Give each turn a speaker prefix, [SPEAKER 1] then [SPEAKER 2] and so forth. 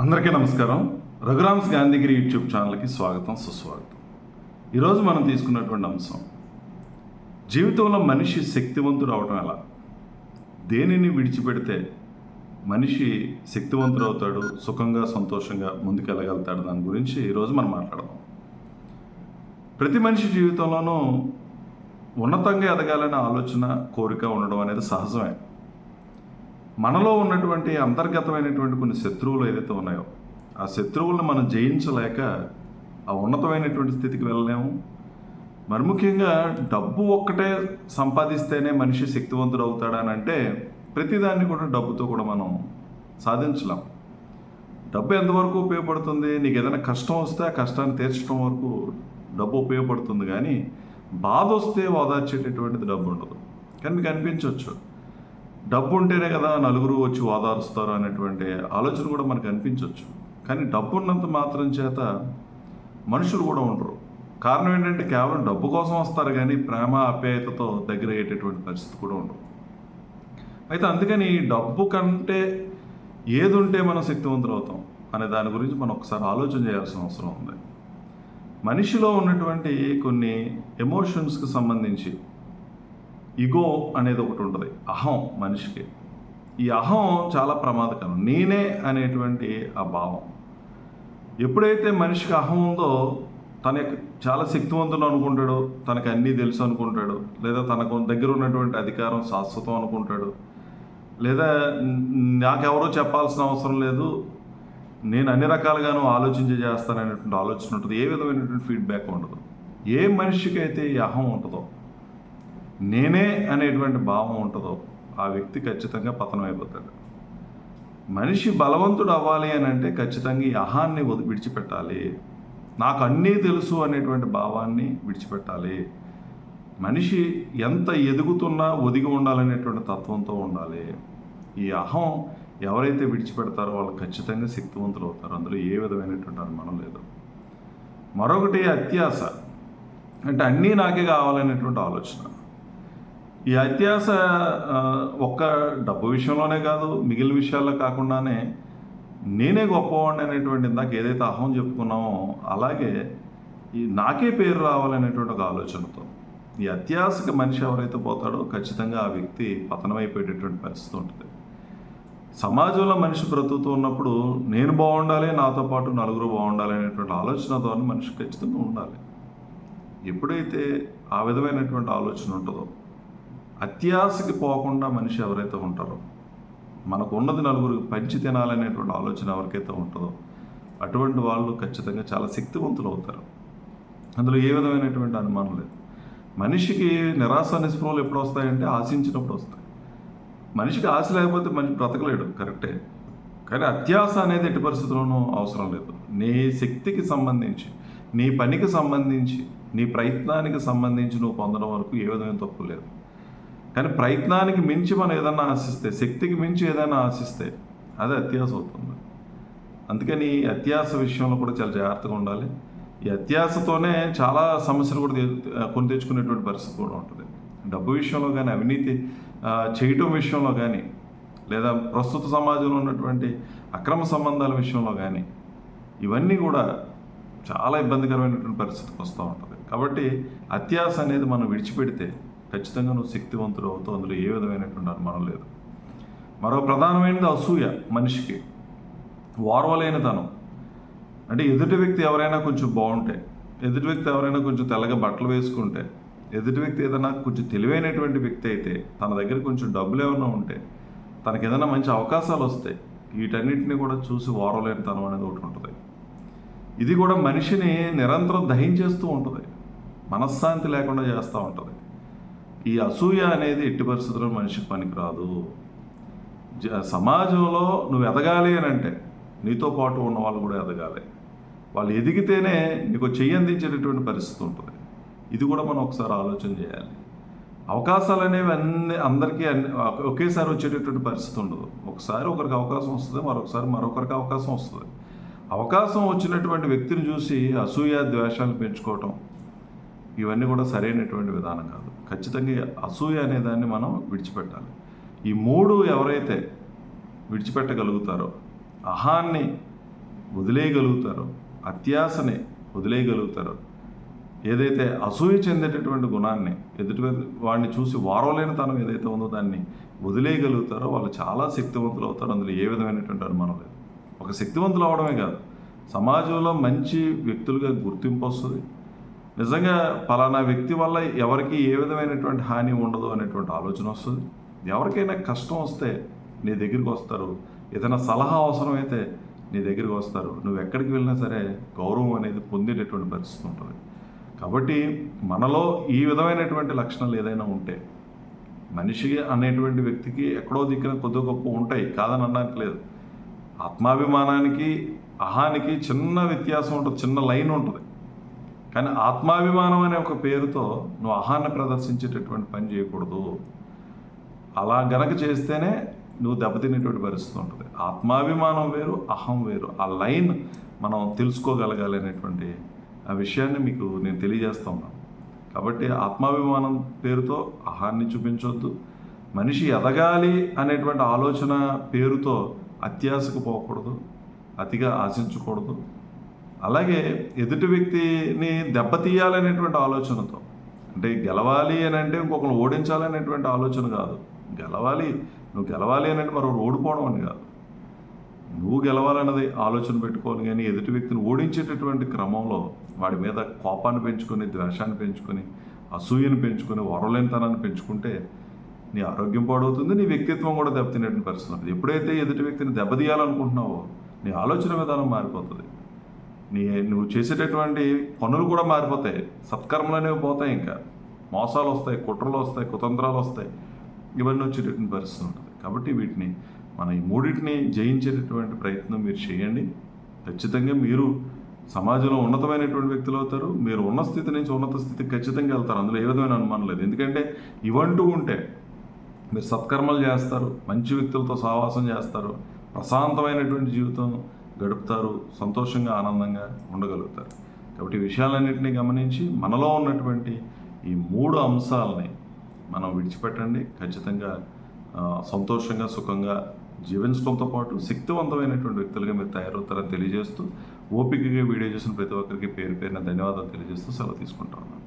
[SPEAKER 1] అందరికీ నమస్కారం. రఘురామ్స్ గాంధీగిరి యూట్యూబ్ ఛానల్కి స్వాగతం సుస్వాగతం. ఈరోజు మనం తీసుకున్నటువంటి అంశం జీవితంలో మనిషి శక్తివంతుడు అవడం ఎలా? దేనిని విడిచిపెడితే మనిషి శక్తివంతుడు అవుతాడు సుఖంగా సంతోషంగా ముందుకెళ్ళగలుగుతాడు దాని గురించి ఈరోజు మనం మాట్లాడదాం. ప్రతి మనిషి జీవితంలోనూ ఉన్నతంగా ఎదగాలనే ఆలోచన కోరిక ఉండడం అనేది సహజమే. మనలో ఉన్నటువంటి అంతర్గతమైనటువంటి కొన్ని శత్రువులు ఏదైతే ఉన్నాయో ఆ శత్రువులను మనం జయించలేక ఆ ఉన్నతమైనటువంటి స్థితికి వెళ్ళలేము. మరి ముఖ్యంగా డబ్బు ఒక్కటే సంపాదిస్తేనే మనిషి శక్తివంతుడు అవుతాడని అంటే ప్రతిదాన్ని కూడా డబ్బుతో కూడా మనం సాధించలేం. డబ్బు ఎంతవరకు ఉపయోగపడుతుంది? నీకు ఏదైనా కష్టం వస్తే ఆ కష్టాన్ని తీర్చడం వరకు డబ్బు ఉపయోగపడుతుంది కానీ బాధ వస్తే ఓదార్చేటటువంటిది డబ్బు ఉండదు. కానీ మీకు అనిపించవచ్చు డబ్బు ఉంటేనే కదా నలుగురు వచ్చి ఓదారుస్తారు అనేటువంటి ఆలోచన కూడా మనకు అనిపించవచ్చు కానీ డబ్బు ఉన్నంత మాత్రం చేత మనుషులు కూడా ఉండరు. కారణం ఏంటంటే కేవలం డబ్బు కోసం వస్తారు కానీ ప్రేమ ఆప్యాయతతో దగ్గర అయ్యేటటువంటి పరిస్థితి కూడా ఉండదు. అయితే అందుకని డబ్బు కంటే ఏది ఉంటే మనం శక్తివంతులు అవుతాం అనే దాని గురించి మనం ఒకసారి ఆలోచన చేయాల్సిన అవసరం ఉంది. మనిషిలో ఉన్నటువంటి కొన్ని ఎమోషన్స్కి సంబంధించి ఇగో అనేది ఒకటి ఉంటుంది. అహం మనిషికి. ఈ అహం చాలా ప్రమాదకరం. నేనే అనేటువంటి ఆ భావం. ఎప్పుడైతే మనిషికి అహం ఉందో తన యొక్క చాలా శక్తివంతుడు అనుకుంటాడు తనకు అన్నీ తెలుసు అనుకుంటాడు లేదా తనకు దగ్గర ఉన్నటువంటి అధికారం శాశ్వతం అనుకుంటాడు లేదా నాకెవరో చెప్పాల్సిన అవసరం లేదు నేను అన్ని రకాలుగాను ఆలోచించి చేస్తాననేటువంటి ఆలోచన ఉంటుంది. ఏ విధమైనటువంటి ఫీడ్బ్యాక్ ఉండదు. ఏ మనిషికి అయితే ఈ అహం ఉంటుందో నేనే అనేటువంటి భావం ఉంటుందో ఆ వ్యక్తి ఖచ్చితంగా పతనం అయిపోతాడు మనిషి బలవంతుడు అవ్వాలి అని అంటే ఖచ్చితంగా ఈ అహాన్ని విడిచిపెట్టాలి. నాకు అన్నీ తెలుసు అనేటువంటి భావాన్ని విడిచిపెట్టాలి. మనిషి ఎంత ఎదుగుతున్నా ఒదిగి ఉండాలనేటువంటి తత్వంతో ఉండాలి. ఈ అహం ఎవరైతే విడిచిపెడతారో వాళ్ళు ఖచ్చితంగా శక్తివంతులు అవుతారు అందులో ఏ విధమైనటువంటి అనుమానం లేదు. మరొకటి అత్యాస అంటే అన్నీ నాకే కావాలనేటువంటి ఆలోచన. ఈ అత్యాస ఒక్క డబ్బు విషయంలోనే కాదు మిగిలిన విషయాల్లో కాకుండానే నేనే గొప్పవాడిని అనేటువంటి ఇందాక ఏదైతే అహం చెప్పుకున్నామో అలాగే ఈ నాకే పేరు రావాలనేటువంటి ఒక ఆలోచనతో. ఈ అత్యాసకి మనిషి ఎవరైతే పోతాడో ఖచ్చితంగా ఆ వ్యక్తి పతనమైపోయేటటువంటి పరిస్థితి ఉంటుంది. సమాజంలో మనిషి బ్రతుకుతూ ఉన్నప్పుడు నేను బాగుండాలి నాతో పాటు నలుగురు బాగుండాలి అనేటువంటి ఆలోచనతో మనిషి ఖచ్చితంగా ఉండాలి. ఎప్పుడైతే ఆ విధమైనటువంటి ఆలోచన ఉంటుందో అత్యాశకి పోకుండా మనిషి ఎవరైతే ఉంటారో మనకు ఉన్నది నలుగురికి పంచి తినాలనేటువంటి ఆలోచన ఎవరికైతే ఉంటుందో అటువంటి వాళ్ళు ఖచ్చితంగా చాలా శక్తివంతులు అవుతారు అందులో ఏ విధమైనటువంటి అనుమానం లేదు. మనిషికి నిరాశ నిస్పృహలు ఎప్పుడు వస్తాయంటే ఆశించినప్పుడు వస్తాయి. మనిషికి ఆశ లేకపోతే మనిషి బ్రతకలేడు కరెక్టే. కానీ అత్యాశ అనేది ఎట్టి పరిస్థితుల్లోనూ అవసరం లేదు. నీ శక్తికి సంబంధించి నీ పనికి సంబంధించి నీ ప్రయత్నానికి సంబంధించి నువ్వు పొందడం వరకు ఏ విధమైన తప్పు లేదు. కానీ ప్రయత్నానికి మించి మనం ఏదైనా ఆశిస్తే శక్తికి మించి ఏదైనా ఆశిస్తే అది అత్యాశ అవుతుంది. అందుకని ఈ అత్యాస విషయంలో కూడా చాలా జాగ్రత్తగా ఉండాలి. ఈ అత్యాసతోనే చాలా సమస్యలు కూడా కొని తెచ్చుకునేటువంటి పరిస్థితి కూడా ఉంటుంది. డబ్బు విషయంలో కానీ అవినీతి చేయటం విషయంలో కానీ లేదా ప్రస్తుత సమాజంలో ఉన్నటువంటి అక్రమ సంబంధాల విషయంలో కానీ ఇవన్నీ కూడా చాలా ఇబ్బందికరమైనటువంటి పరిస్థితికి వస్తూ ఉంటుంది. కాబట్టి అత్యాస అనేది మనం విడిచిపెడితే ఖచ్చితంగా నువ్వు శక్తివంతుడు అవుతావు. అందులో ఏ విధమైనటువంటి అనుమానం లేదు. మరో ప్రధానమైనది అసూయ మనిషికి. వారవలేనితనం. అంటే ఎదుటి వ్యక్తి ఎవరైనా కొంచెం బాగుంటే ఎదుటి వ్యక్తి ఎవరైనా కొంచెం తెల్లగా బట్టలు వేసుకుంటే ఎదుటి వ్యక్తి ఏదైనా కొంచెం తెలివైనటువంటి వ్యక్తి అయితే తన దగ్గర కొంచెం డబ్బులు ఏమైనా ఉంటే తనకి ఏదైనా మంచి అవకాశాలు వస్తాయి వీటన్నిటిని కూడా చూసి వారలేనితనం అనేది ఒకటి ఉంటుంది. ఇది కూడా మనిషిని నిరంతరం దహించేస్తూ ఉంటుంది. మనశ్శాంతి లేకుండా చేస్తూ ఉంటుంది. ఈ అసూయ అనేది ఎట్టి పరిస్థితుల్లో మనిషికి పనికిరాదు. జ- సమాజంలో నువ్వు ఎదగాలి అని అంటే నీతో పాటు ఉన్న వాళ్ళు కూడా ఎదగాలి. వాళ్ళు ఎదిగితేనే నీకు చెయ్యి అందించేటటువంటి పరిస్థితి ఉంటుంది. ఇది కూడా మనం ఒకసారి ఆలోచన చేయాలి. అవకాశాలు అనేవి అన్ని అందరికీ అన్ని ఒకేసారి వచ్చేటటువంటి పరిస్థితి ఉండదు. ఒకసారి ఒకరికి అవకాశం వస్తుంది మరొకసారి మరొకరికి అవకాశం వస్తుంది. అవకాశం వచ్చినటువంటి వ్యక్తిని చూసి అసూయ ద్వేషాలు పెంచుకోవటం ఇవన్నీ కూడా సరైనటువంటి విధానం కాదు. ఖచ్చితంగా అసూయ అనే దాన్ని మనం విడిచిపెట్టాలి. ఈ మూడు ఎవరైతే విడిచిపెట్టగలుగుతారో అహాన్ని వదిలేయగలుగుతారో అత్యాశని వదిలేయగలుగుతారో ఏదైతే అసూయ చెందేటటువంటి గుణాన్ని ఎదుటి వాడిని చూసి వారవలేని తనం ఏదైతే ఉందో దాన్ని వదిలేయగలుగుతారో వాళ్ళు చాలా శక్తివంతులు అవుతారు. అందులో ఏ విధమైనటువంటి అనుమానం లేదు. ఒక శక్తివంతులు అవడమే కాదు సమాజంలో మంచి వ్యక్తులుగా గుర్తింపు వస్తుంది. నిజంగా పలానా వ్యక్తి వల్ల ఎవరికి ఏ విధమైనటువంటి హాని ఉండదు అనేటువంటి ఆలోచన వస్తుంది. ఎవరికైనా కష్టం వస్తే నీ దగ్గరికి వస్తారు. ఏదైనా సలహా అవసరమైతే నీ దగ్గరికి వస్తారు. నువ్వు ఎక్కడికి వెళ్ళినా సరే గౌరవం అనేది పొందేటటువంటి పరిస్థితి ఉంటుంది. కాబట్టి మనలో ఈ విధమైనటువంటి లక్షణాలు ఏదైనా ఉంటే మనిషి అనేటువంటి వ్యక్తికి ఎక్కడో దిక్కున కొద్ది గొప్ప ఉంటాయి కాదని అనడానికి లేదు. ఆత్మాభిమానానికి అహానికి చిన్న వ్యత్యాసం ఉంటుంది చిన్న లైన్ ఉంటుంది. కానీ ఆత్మాభిమానం అనే ఒక పేరుతో నువ్వు ఆహారాన్ని ప్రదర్శించేటటువంటి పని చేయకూడదు. అలా గనక చేస్తేనే నువ్వు దెబ్బతినేటువంటి పరిస్థితి ఉంటుంది. ఆత్మాభిమానం వేరు అహం వేరు. ఆ లైన్ మనం తెలుసుకోగలగాలి అనేటువంటి ఆ విషయాన్ని మీకు నేను తెలియజేస్తా ఉన్నాను. కాబట్టి ఆత్మాభిమానం పేరుతో అహాన్ని చూపించొద్దు. మనిషి ఎదగాలి అనేటువంటి ఆలోచన పేరుతో అత్యాశకు పోకూడదు. అతిగా ఆశించకూడదు. అలాగే ఎదుటి వ్యక్తిని దెబ్బతీయాలనేటువంటి ఆలోచనతో. అంటే గెలవాలి అని అంటే ఇంకొకరు ఓడించాలనేటువంటి ఆలోచన కాదు. గెలవాలి నువ్వు గెలవాలి అని అంటే మరొకరు ఓడిపోవడం అని కాదు. నువ్వు గెలవాలన్నది ఆలోచన పెట్టుకోవాలి కానీ ఎదుటి వ్యక్తిని ఓడించేటటువంటి క్రమంలో వాడి మీద కోపాన్ని పెంచుకొని ద్వేషాన్ని పెంచుకొని అసూయను పెంచుకొని వరలేనితనాన్ని పెంచుకుంటే నీ ఆరోగ్యం పాడవుతుంది నీ వ్యక్తిత్వం కూడా దెబ్బతినేటువంటి పరిస్థితి ఉంటుంది. ఎప్పుడైతే ఎదుటి వ్యక్తిని దెబ్బతీయాలనుకుంటున్నావో నీ ఆలోచన విధానం మారిపోతుంది. నీ నువ్వు చేసేటటువంటి పనులు కూడా మారిపోతాయి. సత్కర్మలు అనేవి పోతాయి ఇంకా. మోసాలు వస్తాయి కుట్రలు వస్తాయి కుతంత్రాలు వస్తాయి. ఇవన్నీ వచ్చేటటువంటి పరిస్థితి ఉంటుంది. కాబట్టి వీటిని మన ఈ మూడింటిని జయించేటటువంటి ప్రయత్నం మీరు చేయండి. ఖచ్చితంగా మీరు సమాజంలో ఉన్నతమైనటువంటి వ్యక్తులు అవుతారు. మీరు ఉన్న స్థితి నుంచి ఉన్నత స్థితికి ఖచ్చితంగా వెళ్తారు. అందులో ఏ విధమైన అనుమానం లేదు. ఎందుకంటే ఇవంటూ ఉంటే మీరు సత్కర్మలు చేస్తారు మంచి వ్యక్తులతో సహవాసం చేస్తారు ప్రశాంతమైనటువంటి జీవితం గడుపుతారు సంతోషంగా ఆనందంగా ఉండగలుగుతారు. కాబట్టి ఈ విషయాలన్నింటినీ గమనించి మనలో ఉన్నటువంటి ఈ మూడు అంశాలని మనం విడిచిపెట్టండి. ఖచ్చితంగా సంతోషంగా సుఖంగా జీవించడంతో పాటు శక్తివంతమైనటువంటి వ్యక్తులుగా మీరు తయారవుతారని తెలియజేస్తూ ఓపికగా వీడియో చేసిన ప్రతి ఒక్కరికి పేరు పేరున ధన్యవాదాలు తెలియజేస్తూ సెలవు తీసుకుంటా ఉన్నాను.